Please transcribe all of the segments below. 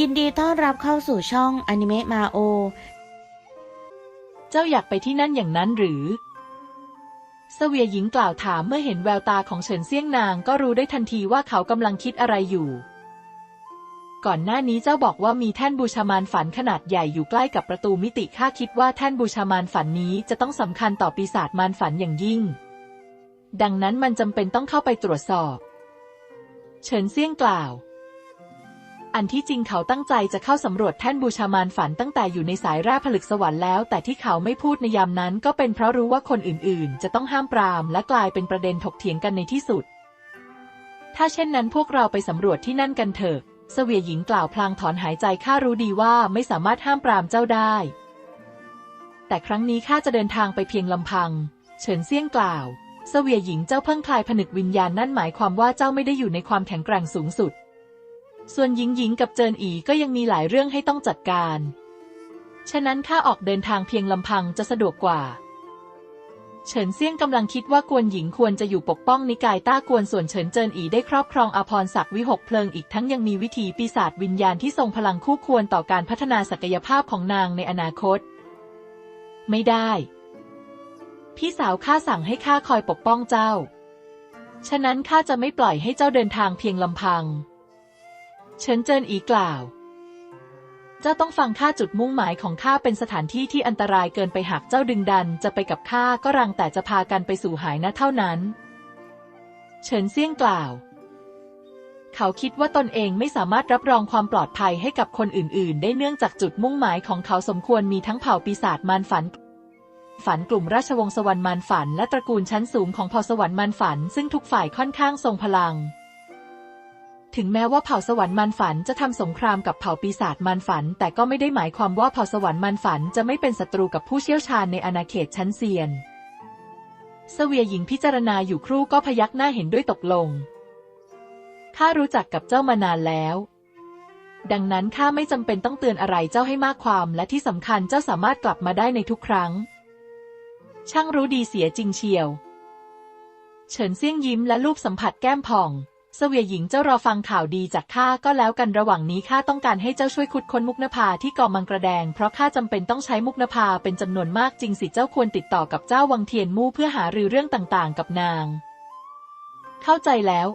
ยินดีต้อนรับเข้าสู่ช่องอนิเมะมาโอ เจ้าอยากไปที่นั่นอย่างนั้นหรือ เสวียหญิงกล่าวถามเมื่อเห็นแววตาของเฉินเซี่ยงนางก็รู้ได้ทันทีว่าเขากำลังคิดอะไรอยู่ ก่อนหน้านี้เจ้าบอกว่ามีแท่นบูชามารฝันขนาดใหญ่อยู่ใกล้กับประตูมิติข้าคิดว่าแท่นบูชามารฝันนี้จะต้องสำคัญต่อปีศาจมารฝันอย่างยิ่ง ดังนั้นมันจำเป็นต้องเข้าไปตรวจสอบ เฉินเซี่ยงกล่าว อันที่จริงเขาตั้งใจจะเข้าสำรวจแท่นบูชามารฝันตั้งแต่อยู่ในสายแร่ผลึกสวรรค์แล้ว แต่ที่เขาไม่พูดในยามนั้น ก็เป็นเพราะรู้ว่าคนอื่นๆ จะต้องห้ามปราม และกลายเป็นประเด็นถกเถียงกันในที่สุด ถ้าเช่นนั้นพวกเราไปสำรวจที่นั่นกันเถอะ เสวียหญิงกล่าวพลางถอนหายใจข้ารู้ดีว่าไม่สามารถห้ามปรามเจ้าได้ แต่ครั้งนี้ข้าจะเดินทางไปเพียงลำพัง เฉินเซี่ยงกล่าว เสวียหญิงเจ้าเพิ่งคลายผนึกวิญญาณนั่นหมายความว่าเจ้าไม่ได้อยู่ในความแข็งแกร่งสูงสุด ส่วนหญิงหญิงกับเจินอีก็ยังมีหลายเรื่องให้ต้องจัดการ ฉะนั้นข้าออกเดินทางเพียงลำพังจะสะดวกกว่า เฉินเซี่ยงกำลังคิดว่ากวนหญิงควรจะอยู่ปกป้องนิกายต้ากวนส่วนเฉินเจินอีได้ครอบครองอภรศักดิ์วิหกเพลิงอีกทั้งยังมีวิธีปีศาจวิญญาณที่ทรงพลังคู่ควรต่อการพัฒนาศักยภาพของนางในอนาคต ไม่ได้ พี่สาวข้าสั่งให้ข้าคอยปกป้องเจ้า ฉะนั้นข้าจะไม่ปล่อยให้เจ้าเดินทางเพียงลำพัง เฉินเจินอีกล่าว เจ้าต้องฟังข้าจุดมุ่งหมายของข้าเป็นสถานที่ที่อันตรายเกินไปหากเจ้าดึงดันจะไปกับข้าก็รังแต่จะพากันไปสู่หายนะเท่านั้น เฉินเซี่ยงกล่าว เขาคิดว่าตนเองไม่สามารถรับรองความปลอดภัยให้กับคนอื่น ๆ ได้เนื่องจากจุดมุ่งหมายของเขาสมควรมีทั้งเผ่าปีศาจมารฝันฝันกลุ่มราชวงศ์สวรรค์มารฝัน และตระกูลชั้นสูงของเผ่าสวรรค์มารฝัน ซึ่งทุกฝ่ายค่อนข้างทรงพลัง ถึงแม้ว่าเผ่าสวรรค์มารฝันจะทำสงครามกับเผ่าปีศาจมารฝัน แต่ก็ไม่ได้หมายความว่าเผ่าสวรรค์มารฝันจะไม่เป็นศัตรูกับผู้เชี่ยวชาญในอาณาเขตชั้นเซียน เสวียหญิงพิจารณาอยู่ครู่ก็พยักหน้าเห็นด้วยตกลง ข้ารู้จักกับเจ้ามานานแล้ว ดังนั้นข้าไม่จำเป็นต้องเตือนอะไรเจ้าให้มากความและที่สำคัญเจ้าสามารถกลับมาได้ในทุกครั้ง ช่างรู้ดีเสียจริงเชียว เฉินเซี่ยงยิ้มและลูบสัมผัสแก้มผ่อง เสวียหญิงเจ้ารอฟังข่าวดีจากข้าก็แล้วกันระหว่างนี้ข้าต้องการให้เจ้าช่วยขุดค้นมุกนภาที่กองมังกระแดง เพราะข้าจำเป็นต้องใช้มุกนภาเป็นจำนวนมากจริงสิเจ้าควรติดต่อกับเจ้าวังเทียนมู่เพื่อหารือเรื่องต่างๆ กับนาง เข้าใจแล้ว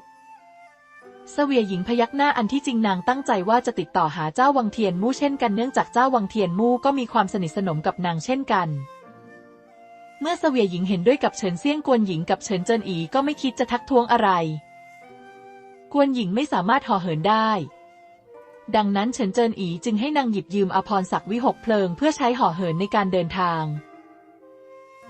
เสวียหญิงพยักหน้าอันที่จริงนางตั้งใจว่าจะติดต่อหาเจ้าวังเทียนมู่เช่นกันเนื่องจากเจ้าวังเทียนมู่ก็มีความสนิทสนมกับนางเช่นกัน เมื่อเสวียหญิงเห็นด้วยกับเฉินเซี่ยงกวนหญิงกับเฉินเจินอีก็ไม่คิดจะทักท้วงอะไร กวนหญิงไม่สามารถห่อเหินได้ ดังนั้นเฉินเจินอีจึงให้นางหยิบยืมอภรศักดิ์วิหกเพลิงเพื่อใช้ห่อเหินในการเดินทาง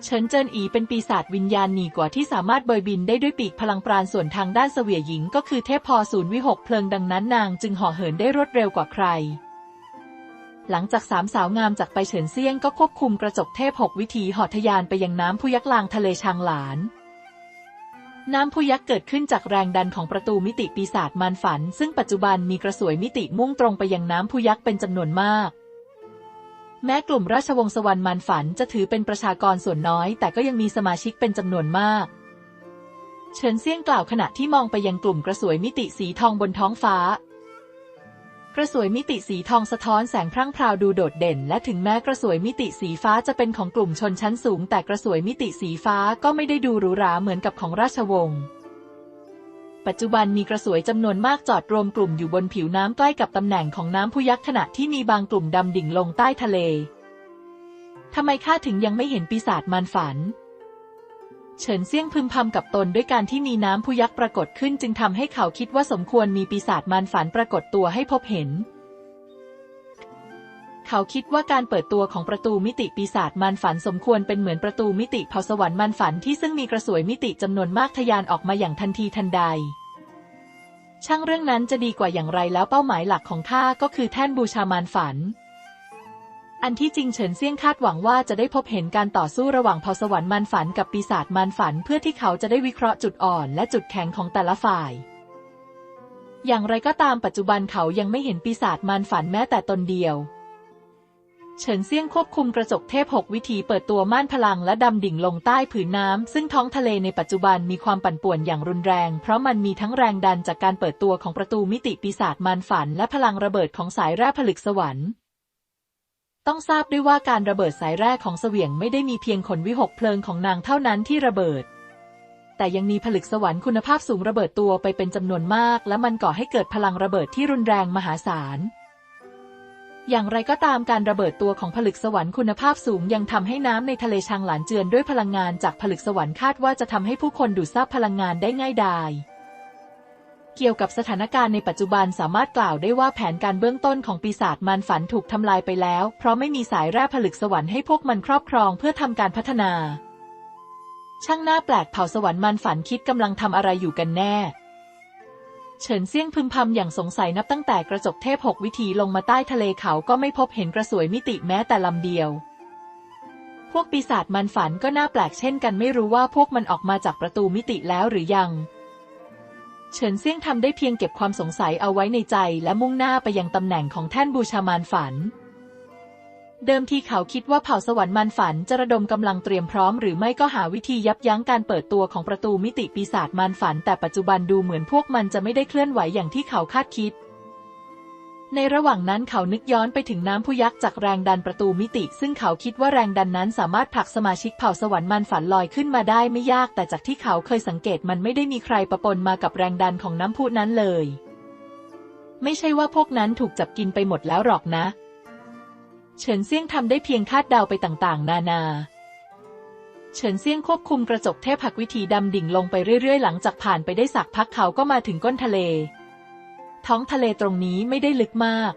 เฉินเจินอีเป็นปีศาจวิญญาณหนีกว่าที่สามารถเบยบินได้ด้วยปีกพลังปราณส่วนทางด้านเสวียหญิงก็คือเทพพอศูนย์วิหกเพลิงดังนั้นนางจึงห่อเหินได้รวดเร็วกว่าใคร หลังจากสามสาวงามจากไปเฉินเซี่ยงก็ควบคุมกระจกเทพหกวิถีหอทยานไปยังน้ำพุยักลางทะเลชางหลาน น้ำพุยักษ์เกิดขึ้นจากแรงดันของประตูมิติปีศาจมารฝัน ซึ่งปัจจุบันมีกระสวยมิติมุ่งตรงไปยังน้ำพุยักษ์เป็นจำนวนมาก แม้กลุ่มราชวงศ์สวรรค์มารฝันจะถือเป็นประชากรส่วนน้อย แต่ก็ยังมีสมาชิกเป็นจำนวนมากเฉินเซียงกล่าวขณะที่มองไปยังกลุ่มกระสวยมิติสีทองบนท้องฟ้า กระสวยมิติสีทองสะท้อนแสงพรั่งพราวดูโดดเด่น และถึงแม้กระสวยมิติสีฟ้าจะเป็นของกลุ่มชนชั้นสูง แต่กระสวยมิติสีฟ้าก็ไม่ได้ดูหรูหราเหมือนกับของราชวงศ์ปัจจุบันมีกระสวยจำนวนมากจอดรวมกลุ่มอยู่บนผิวน้ำใกล้กับตำแหน่งของน้ำพุยักษ์ขณะที่มีบางกลุ่มดำดิ่งลงใต้ทะเลทำไมข้าถึงยังไม่เห็นปีศาจมารฝัน เฉินเซี่ยงพึมพำกับตนด้วยการที่มีน้ำพุยักษ์ปรากฏขึ้นจึงทำให้เขาคิดว่าสมควรมีปีศาจมารฝันปรากฏตัวให้พบเห็น เขาคิดว่าการเปิดตัวของประตูมิติปีศาจมารฝันสมควรเป็นเหมือนประตูมิติเผาสวรรค์มารฝันที่ซึ่งมีกระสวยมิติจำนวนมากทะยานออกมาอย่างทันทีทันใด ช่างเรื่องนั้นจะดีกว่าอย่างไรแล้วเป้าหมายหลักของข้าก็คือแท่นบูชามารฝัน อันที่จริงเฉินเซี่ยงคาดหวังว่าจะได้พบเห็นการต่อสู้ระหว่างเผ่าสวรรค์มารฝันกับปีศาจมารฝันเพื่อที่เขาจะได้วิเคราะห์จุดอ่อนและจุดแข็งของแต่ละฝ่าย อย่างไรก็ตามปัจจุบันเขายังไม่เห็นปีศาจมารฝันแม้แต่ตนเดียว เฉินเซี่ยงควบคุมกระจกเทพหกวิธีเปิดตัวม่านพลังและดำดิ่งลงใต้ผืนน้ำซึ่งท้องทะเลในปัจจุบันมีความปั่นป่วนอย่างรุนแรง เพราะมันมีทั้งแรงดันจากการเปิดตัวของประตูมิติปีศาจมารฝัน และพลังระเบิดของสายแร่ผลึกสวรรค์ ต้องทราบด้วยว่าการระเบิดสายแร่ของเสวียงไม่ได้มีเพียงขนวิหกเพลิงของนางเท่านั้นที่ระเบิด แต่ยังมีผลึกสวรรค์คุณภาพสูงระเบิดตัวไปเป็นจำนวนมาก และมันก่อให้เกิดพลังระเบิดที่รุนแรงมหาศาล อย่างไรก็ตามการระเบิดตัวของผลึกสวรรค์คุณภาพสูงยังทำให้น้ำในทะเลชางหลานเจือนด้วยพลังงานจากผลึกสวรรค์คาดว่าจะทำให้ผู้คนดูดซับพลังงานได้ง่ายดาย เกี่ยวกับสถานการณ์ในปัจจุบันสามารถกล่าวได้ว่าแผนการเบื้องต้นของปีศาจมารฝันถูกทำลายไปแล้ว เพราะไม่มีสายแร่ผลึกสวรรค์ให้พวกมันครอบครองเพื่อทำการพัฒนา ช่างหน้าแปลกเผ่าสวรรค์มารฝันคิดกำลังทำอะไรอยู่กันแน่ เฉินเซี่ยงพึมพำอย่างสงสัยนับตั้งแต่กระจกเทพหกวิธีลงมาใต้ทะเลเขาก็ไม่พบเห็นกระสวยมิติแม้แต่ลำเดียวพวกปีศาจมันฝันก็น่าแปลกเช่นกันไม่รู้ว่าพวกมันออกมาจากประตูมิติแล้วหรือยัง เฉินเซี่ยงทำได้เพียงเก็บความสงสัยเอาไว้ในใจและมุ่งหน้าไปยังตำแหน่งของแท่นบูชามารฝัน เดิมทีเขาคิดว่าเผ่าสวรรค์มารฝันจะระดมกำลังเตรียมพร้อมหรือไม่ก็หาวิธียับยั้งการเปิดตัวของประตูมิติปีศาจมารฝัน แต่ปัจจุบันดูเหมือนพวกมันจะไม่ได้เคลื่อนไหวอย่างที่เขาคาดคิด ในระหว่างนั้นเขานึกย้อนไปถึงน้ำพุยักษ์จากแรงดันประตูมิติ ซึ่งเขาคิดว่าแรงดันนั้นสามารถผลักสมาชิกเผ่าสวรรค์มารฝันลอยขึ้นมาได้ไม่ยาก แต่จากที่เขาเคยสังเกตมันไม่ได้มีใครประปนมากับแรงดันของน้ำพุนั้นเลย ไม่ใช่ว่าพวกนั้นถูกจับกินไปหมดแล้วหรอกนะ เฉินเซี่ยงทำได้เพียงคาดเดาไปต่างๆ นานาเฉินเซี่ยงควบคุมกระจกเทพหักวิธีดำดิ่งลงไปเรื่อยๆ หลังจากผ่านไปได้สักพักเขาก็มาถึงก้นทะเล ท้องทะเลตรงนี้ไม่ได้ลึกมาก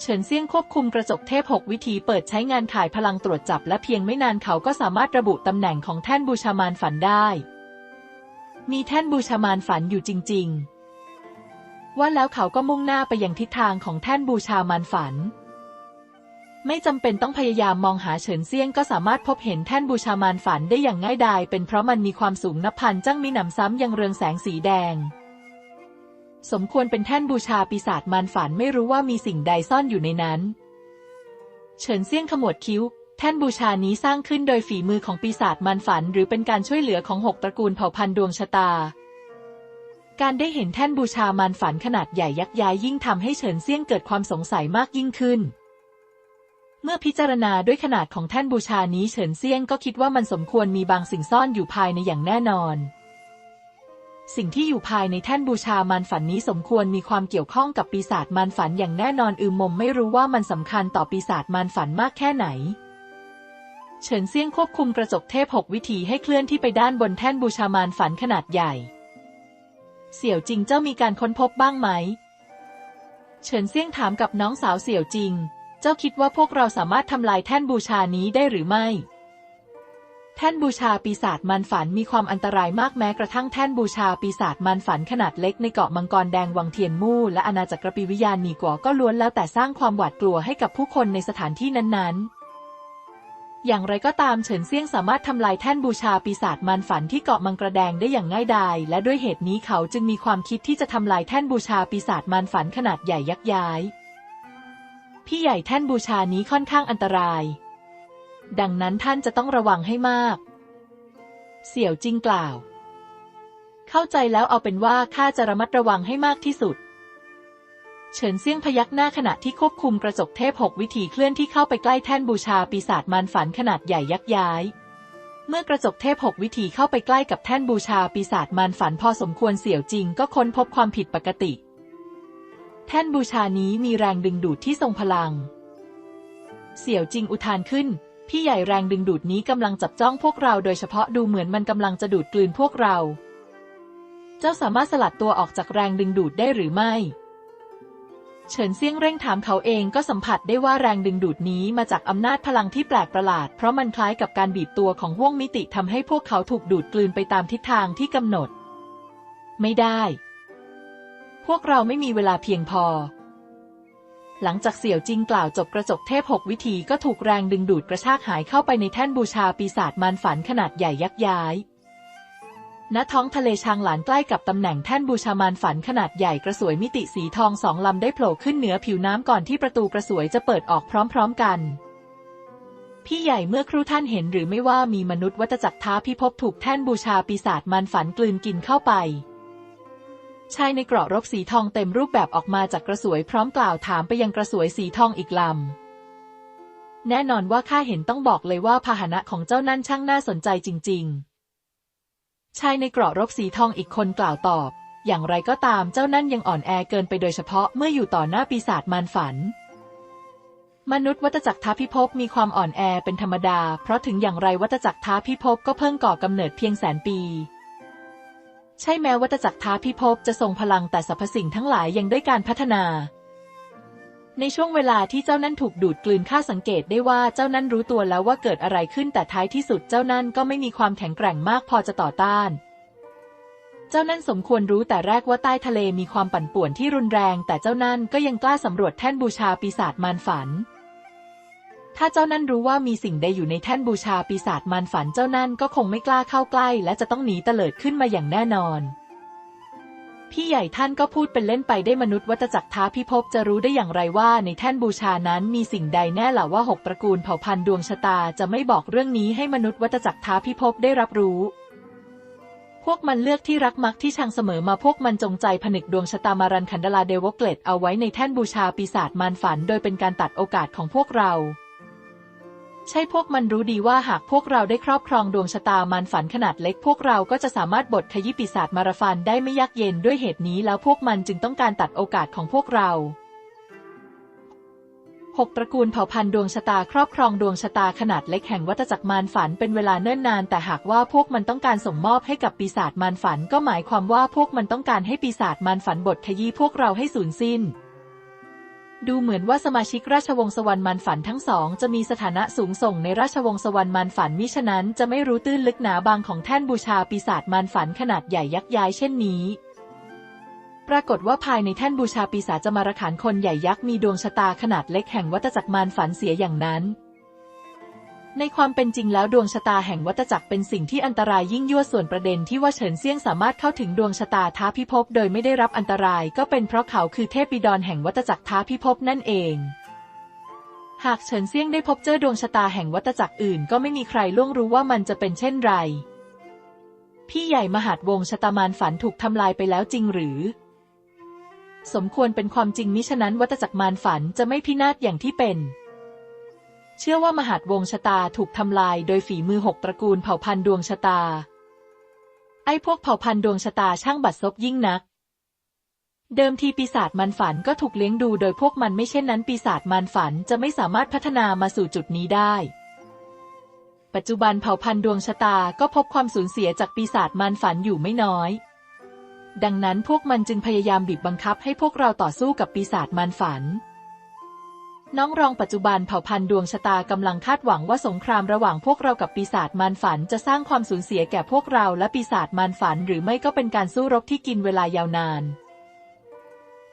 เฉินเซี่ยงควบคุมกระจกเทพหกวิธีเปิดใช้งานขายพลังตรวจจับและเพียงไม่นานเขาก็สามารถระบุตำแหน่งของแท่นบูชามารฝันได้ มีแท่นบูชามารฝันอยู่จริง ๆ ว่าแล้วเขาก็มุ่งหน้าไปยังทิศทางของแท่นบูชามารฝัน ไม่จำเป็นต้องพยายามมองหาเฉินเซี่ยงก็สามารถพบเห็นแท่นบูชามารฝันได้อย่างง่ายดายเป็นเพราะมันมีความสูงนับพันจังมีหนำซ้ำยังเรืองแสงสีแดง สมควรเป็นแท่นบูชาปีศาจมารฝันไม่รู้ว่ามีสิ่งใดซ่อนอยู่ในนั้น เฉินเซี่ยงขมวดคิ้ว แท่นบูชานี้สร้างขึ้นโดยฝีมือของปีศาจมารฝัน หรือเป็นการช่วยเหลือของหกตระกูลเผ่าพันธุ์ดวงชะตา การได้เห็นแท่นบูชามารฝันขนาดใหญ่ยักษ์ย้ายยิ่งทำให้เฉินเซี่ยงเกิดความสงสัยมากยิ่งขึ้น เมื่อพิจารณาด้วยขนาดของแท่นบูชานี้เฉินเซี่ยงก็คิดว่ามันสมควรมีบางสิ่งซ่อนอยู่ภายในอย่างแน่นอน สิ่งที่อยู่ภายในแท่นบูชามารฝันนี้สมควรมีความเกี่ยวข้องกับปีศาจมารฝันอย่างแน่นอนอืมมมไม่รู้ว่ามันสำคัญต่อปีศาจมารฝันมากแค่ไหน เฉินเซียงควบคุมกระจกเทพหกวิธีให้เคลื่อนที่ไปด้านบนแท่นบูชามารฝันขนาดใหญ่ เสี่ยวจริงเจ้ามีการค้นพบบ้างไหม เฉินเซียงถามกับน้องสาวเสี่ยวจริง เจ้าคิดว่าพวกเราสามารถทำลายแท่นบูชานี้ได้หรือไม่ แท่นบูชาปีศาจมันฝันมีความอันตรายมากแม้กระทั่งแท่นบูชาปีศาจมันฝันขนาดเล็กในเกาะมังกรแดงวังเทียนมู่และอาณาจักรปีวิญญาณหนีกว่าก็ล้วนแล้วแต่สร้างความหวาดกลัวให้กับผู้คนในสถานที่นั้นๆอย่างไรก็ตามเฉินเซียงสามารถทำลายแท่นบูชาปีศาจมันฝันที่เกาะมังกรแดงได้อย่างง่ายดายและด้วยเหตุนี้เขาจึงมีความคิดที่จะทำลายแท่นบูชาปีศาจมันฝันขนาดใหญ่ยักษ์ย้าย พี่ใหญ่แท่นบูชานี้ค่อนข้างอันตราย ดังนั้นท่านจะต้องระวังให้มาก เสี่ยวจิงกล่าว เข้าใจแล้วเอาเป็นว่าข้าจะระมัดระวังให้มากที่สุด เฉินเซี่ยงพยักหน้าขณะที่ควบคุมกระจกเทพหกวิธีเคลื่อนที่เข้าไปใกล้แท่นบูชาปีศาจมารฝันขนาดใหญ่ยักษ์ย้าย เมื่อกระจกเทพหกวิธีเข้าไปใกล้กับแท่นบูชาปีศาจมารฝันพอสมควรเสี่ยวจิงก็ค้นพบความผิดปกติ แท่นบูชานี้มีแรงดึงดูดที่ทรงพลังเสี่ยวจิงอุทานขึ้น พี่ใหญ่แรงดึงดูดนี้กำลังจับจ้องพวกเราโดยเฉพาะดูเหมือนมันกำลังจะดูดกลืนพวกเรา เจ้าสามารถสลัดตัวออกจากแรงดึงดูดได้หรือไม่ เฉินเซี่ยงเร่งถามเขาเองก็สัมผัสได้ว่าแรงดึงดูดนี้มาจากอำนาจพลังที่แปลกประหลาด เพราะมันคล้ายกับการบีบตัวของห้วงมิติทำให้พวกเขาถูกดูดกลืนไปตามทิศทางที่กำหนด ไม่ได้ พวกเราไม่มีเวลาเพียงพอ หลังจากเสี่ยวจิงกล่าวจบกระจกเทพหกวิธีก็ถูกแรงดึงดูดกระชากหายเข้าไปในแท่นบูชาปีศาจมารฝันขนาดใหญ่ยักษ์ย้าย ณ ท้องทะเลชางหลานใกล้กับตำแหน่งแท่นบูชามารฝันขนาดใหญ่กระสวยมิติสีทองสองลำได้โผล่ขึ้นเหนือผิวน้ำก่อนที่ประตูกระสวยจะเปิดออกพร้อม ๆกัน พี่ใหญ่เมื่อครู่ท่านเห็นหรือไม่ว่ามีมนุษย์วัตจักรท้าพิภพถูกแท่นบูชาปีศาจมารฝันกลืนกินเข้าไป ชายในเกราะรบสีทองเต็มรูปแบบออกมาจากกระสวยพร้อมกล่าวถามไปยังกระสวยสีทองอีกลำ แน่นอนว่าข้าเห็นต้องบอกเลยว่าพาหนะของเจ้านั่นช่างน่าสนใจจริง ๆ ชายในเกราะรบสีทองอีกคนกล่าวตอบ อย่างไรก็ตามเจ้านั่นยังอ่อนแอเกินไปโดยเฉพาะเมื่ออยู่ต่อหน้าปีศาจมารฝัน มนุษย์วัตจักรท้าพิภพมีความอ่อนแอเป็นธรรมดา เพราะถึงอย่างไรวัตจักรท้าพิภพก็เพิ่งก่อกำเนิดเพียงแสนปี ใช่แม้วัตจักรท้าพิภพจะทรงพลังแต่สรรพสิ่งทั้งหลายยังได้การพัฒนา ในช่วงเวลาที่เจ้านั่นถูกดูดกลืนข้าสังเกตได้ว่าเจ้านั่นรู้ตัวแล้วว่าเกิดอะไรขึ้นแต่ท้ายที่สุดเจ้านั่นก็ไม่มีความแข็งแกร่งมากพอจะต่อต้าน เจ้านั่นสมควรรู้แต่แรกว่าใต้ทะเลมีความปั่นป่วนที่รุนแรง แต่เจ้านั่นก็ยังกล้าสำรวจแท่นบูชาปีศาจมารฝัน ถ้าเจ้านั่นรู้ว่ามีสิ่งใดอยู่ในแท่นบูชาปีศาจมารฝันเจ้านั่นก็คงไม่กล้าเข้าใกล้ และจะต้องหนีเตลิดขึ้นมาอย่างแน่นอน พี่ใหญ่ท่านก็พูดเป็นเล่นไปได้มนุษย์วัตจักรท้าพิภพจะรู้ได้อย่างไรว่าในแท่นบูชานั้นมีสิ่งใดแน่ล่ะว่าหกตระกูลเผ่าพันธุ์ดวงชะตาจะไม่บอกเรื่องนี้ให้มนุษย์วัตจักรท้าพิภพได้รับรู้พวกมันเลือกที่รักมักที่ชังเสมอมาพวกมันจงใจผนึกดวงชะตามารันขันดลาเดวเกตเอาไว้ในแท่นบูชาปีศาจมารฝัน โดยเป็นการตัดโอกาสของพวกเรา ใช่พวกมันรู้ดีว่าหากพวกเราได้ครอบครองดวงชะตามารฝันขนาดเล็ก พวกเราก็จะสามารถบดขยี้ปีศาจมาราฟันได้ไม่ยากเย็นด้วยเหตุนี้แล้วพวกมันจึงต้องการตัดโอกาสของพวกเราหกตระกูลเผ่าพันธุ์ดวงชะตาครอบครองดวงชะตาขนาดเล็กแห่งวัฏจักรมารฝันเป็นเวลาเนิ่นนาน แต่หากว่าพวกมันต้องการส่งมอบให้กับปีศาจมารฝัน ก็หมายความว่าพวกมันต้องการให้ปีศาจมารฝันบทขยี้พวกเราให้สูญสิ้น ดูเหมือนว่าสมาชิกราชวงศ์สวรรค์มารฝันทั้งสองจะมีสถานะสูงส่งในราชวงศ์สวรรค์มารฝันมิฉะนั้นจะไม่รู้ตื้นลึกหนาบางของแท่นบูชาปีศาจมารฝันขนาดใหญ่ยักษ์ย้ายเช่นนี้ ปรากฏว่าภายในแท่นบูชาปีศาจจะมารขานคนใหญ่ยักษ์มีดวงชะตาขนาดเล็กแห่งวัตจักรมารฝันเสียอย่างนั้น ในความเป็นจริงแล้วดวงชะตาแห่งวัฏจักรเป็นสิ่งที่อันตรายยิ่งยวดส่วนประเด็นที่ว่าเฉินเซียงสามารถเข้าถึงดวงชะตาท้าพิภพโดยไม่ได้รับอันตราย ก็เป็นเพราะเขาคือเทพบิดรแห่งวัฏจักรท้าพิภพนั่นเอง หากเฉินเซียงได้พบเจอดวงชะตาแห่งวัฏจักรอื่น ก็ไม่มีใครล่วงรู้ว่ามันจะเป็นเช่นไร พี่ใหญ่มหาดวงชะตามารฝันถูกทำลายไปแล้วจริงหรือ สมควรเป็นความจริงมิฉะนั้นวัฏจักรมารฝันจะไม่พินาศอย่างที่เป็น เชื่อว่ามหาดวงชะตาถูกทำลายโดยฝีมือหกตระกูลเผ่าพันธุ์ดวงชะตา ไอ้พวกเผ่าพันธุ์ดวงชะตาช่างบัดซบยิ่งนัก เดิมทีปีศาจมันฝันก็ถูกเลี้ยงดูโดยพวกมันไม่เช่นนั้นปีศาจมันฝันจะไม่สามารถพัฒนามาสู่จุดนี้ได้ ปัจจุบันเผ่าพันธุ์ดวงชะตาก็พบความสูญเสียจากปีศาจมันฝันอยู่ไม่น้อย ดังนั้นพวกมันจึงพยายามบีบบังคับให้พวกเราต่อสู้กับปีศาจมันฝัน น้องรองปัจจุบันเผ่าพันธุ์ดวงชะตากำลังคาดหวังว่าสงครามระหว่างพวกเรากับปีศาจมารฝันจะสร้างความสูญเสียแก่พวกเราและปีศาจมารฝันหรือไม่ก็เป็นการสู้รบที่กินเวลายาวนาน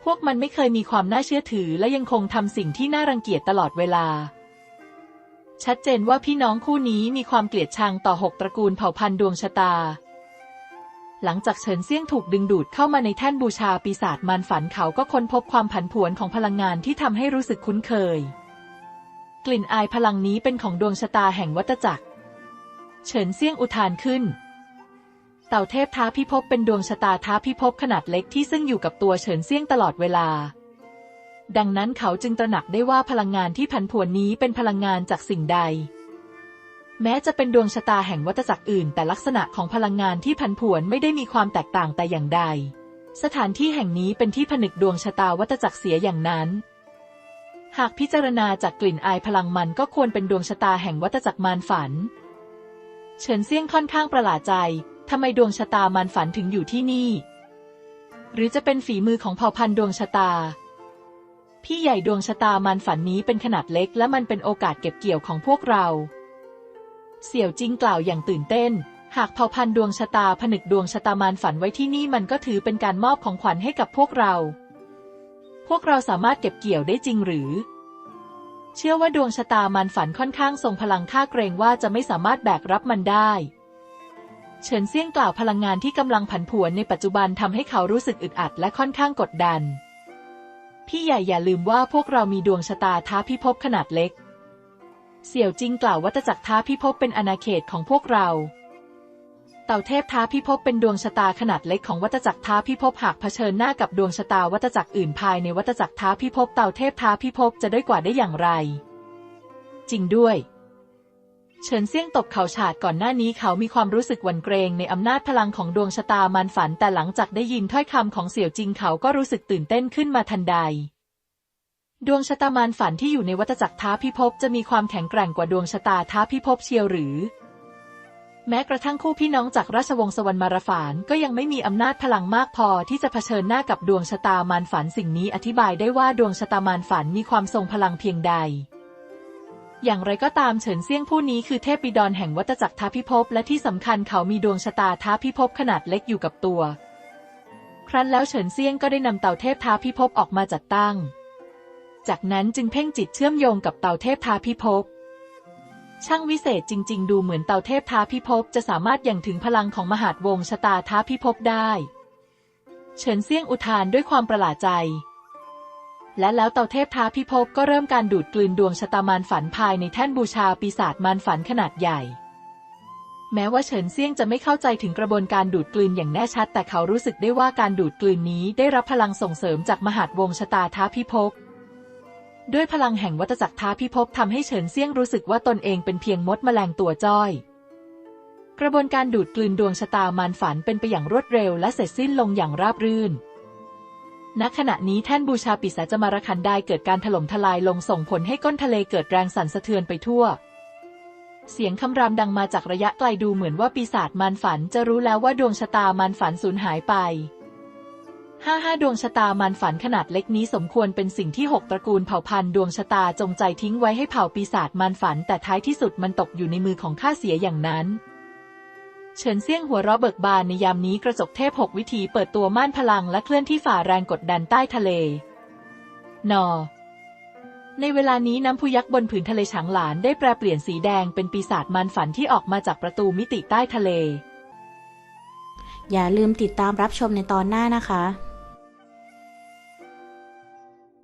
พวกมันไม่เคยมีความน่าเชื่อถือและยังคงทำสิ่งที่น่ารังเกียจตลอดเวลา ชัดเจนว่าพี่น้องคู่นี้มีความเกลียดชังต่อหกตระกูลเผ่าพันธุ์ดวงชะตา หลังจากเฉินเซี่ยงถูกดึงดูดเข้ามาในแท่นบูชาปีศาจมารฝันเขาก็ค้นพบความผันผวนของพลังงานที่ทำให้รู้สึกคุ้นเคย กลิ่นอายพลังนี้เป็นของดวงชะตาแห่งวัฏจักร เฉินเซี่ยงอุทานขึ้น เต่าเทพท้าพิภพเป็นดวงชะตาท้าพิภพขนาดเล็กที่ซึ่งอยู่กับตัวเฉินเซี่ยงตลอดเวลา ดังนั้นเขาจึงตระหนักได้ว่าพลังงานที่ผันผวนนี้เป็นพลังงานจากสิ่งใด แม้จะเป็นดวงชะตาแห่งวัฏจักรอื่น แต่ลักษณะของพลังงานที่ผันผวนไม่ได้มีความแตกต่างแต่อย่างใด สถานที่แห่งนี้เป็นที่ผนึกดวงชะตาวัฏจักรเสียอย่างนั้น หากพิจารณาจากกลิ่นอายพลังมันก็ควรเป็นดวงชะตาแห่งวัฏจักรมารฝัน เฉินเซี่ยงค่อนข้างประหลาดใจทำไมดวงชะตามารฝันถึงอยู่ที่นี่ หรือจะเป็นฝีมือของเผ่าพันธุ์ดวงชะตาพี่ใหญ่ดวงชะตามารฝันนี้เป็นขนาดเล็กและมันเป็นโอกาสเก็บเกี่ยวของพวกเรา เสี่ยวจิงกล่าวอย่างตื่นเต้น หากเผ่าพันธุ์ดวงชะตาผนึกดวงชะตามารฝันไว้ที่นี่มันก็ถือเป็นการมอบของขวัญให้กับพวกเรา พวกเราสามารถเก็บเกี่ยวได้จริงหรือ เชื่อว่าดวงชะตามารฝันค่อนข้างทรงพลังข้าเกรงว่าจะไม่สามารถแบกรับมันได้เฉินเซี่ยงกล่าวพลังงานที่กำลังผันผวนในปัจจุบันทำให้เขารู้สึกอึดอัดและค่อนข้างกดดัน พี่ใหญ่อย่าลืมว่าพวกเรามีดวงชะตาท้าพิภพขนาดเล็ก เสี่ยวจิงกล่าววัตจักรท้าพิภพเป็นอาณาเขตของพวกเรา เต่าเทพท้าพิภพเป็นดวงชะตาขนาดเล็กของวัตจักรท้าพิภพหากเผชิญหน้ากับดวงชะตาวัตจักรอื่นภายในวัตจักรท้าพิภพเต่าเทพท้าพิภพจะได้กว่าได้อย่างไร จริงด้วย เฉินเซี่ยงตบเข่าฉาดก่อนหน้านี้เขามีความรู้สึกหวั่นเกรงในอำนาจพลังของดวงชะตามารฝันแต่หลังจากได้ยินถ้อยคำของเสี่ยวจิงเขาก็รู้สึกตื่นเต้นขึ้นมาทันใด ดวงชะตามารฝันที่อยู่ในวัฏจักรท้าพิภพจะมีความแข็งแกร่งกว่าดวงชะตาท้าพิภพเชียวหรือ แม้กระทั่งคู่พี่น้องจากราชวงศ์สวรรค์มารฝานก็ยังไม่มีอำนาจพลังมากพอที่จะเผชิญหน้ากับดวงชะตามารฝันสิ่งนี้อธิบายได้ว่าดวงชะตามารฝันมีความทรงพลังเพียงใด อย่างไรก็ตามเฉินเซี่ยงผู้นี้คือเทพบิดรแห่งวัฏจักรท้าพิภพและที่สำคัญเขามีดวงชะตาท้าพิภพขนาดเล็กอยู่กับตัว ครั้นแล้วเฉินเซี่ยงก็ได้นำเต่าเทพท้าพิภพออกมาจัดตั้ง จากนั้นจึงเพ่งจิตเชื่อมโยงกับเต่าเทพทาพิภพช่างวิเศษจริง ๆ ดูเหมือนเต่าเทพท้าพิภพจะสามารถยังถึงพลังของมหาดวงชะตาท้าพิภพได้ เฉินเซี่ยงอุทานด้วยความประหลาดใจ และแล้วเต่าเทพท้าพิภพก็เริ่มการดูดกลืนดวงชะตามารฝันภายในแท่นบูชาปีศาจมารฝันขนาดใหญ่ แม้ว่าเฉินเซี่ยงจะไม่เข้าใจถึงกระบวนการดูดกลืนอย่างแน่ชัด แต่เขารู้สึกได้ว่าการดูดกลืนนี้ได้รับพลังส่งเสริมจากมหาดวงชะตาท้าพิภพ ด้วยพลังแห่งวัฏจักรท้าพิภพทำให้เฉินเซียงรู้สึกว่าตนเองเป็นเพียงมดแมลงตัวจ้อย กระบวนการดูดกลืนดวงชะตามารฝันเป็นไปอย่างรวดเร็วและเสร็จสิ้นลงอย่างราบรื่นณขณะนี้แท่นบูชาปิศาจมารคันได้เกิดการถล่มทลายลงส่งผลให้ก้นทะเลเกิดแรงสั่นสะเทือนไปทั่ว เสียงคำรามดังมาจากระยะไกลดูเหมือนว่าปีศาจมารฝันจะรู้แล้วว่าดวงชะตามารฝันสูญหายไป ห้าห้าดวงชะตามารฝันขนาดเล็กนี้สมควรเป็นสิ่งที่หกตระกูลเผ่าพันธุ์ดวงชะตาจงใจทิ้งไว้ให้เผ่าปีศาจมารฝัน แต่ท้ายที่สุดมันตกอยู่ในมือของข้าเสียอย่างนั้น เฉินเซี่ยงหัวเราะเบิกบานในยามนี้กระจกเทพหกวิธีเปิดตัวม่านพลังและเคลื่อนที่ฝ่าแรงกดดันใต้ทะเล นอในเวลานี้น้ำพุยักษ์บนผืนทะเลฉางหลานได้แปรเปลี่ยนสีแดงเป็นปีศาจมารฝันที่ออกมาจากประตูมิติใต้ทะเล อย่าลืมติดตามรับชมในตอนหน้านะคะ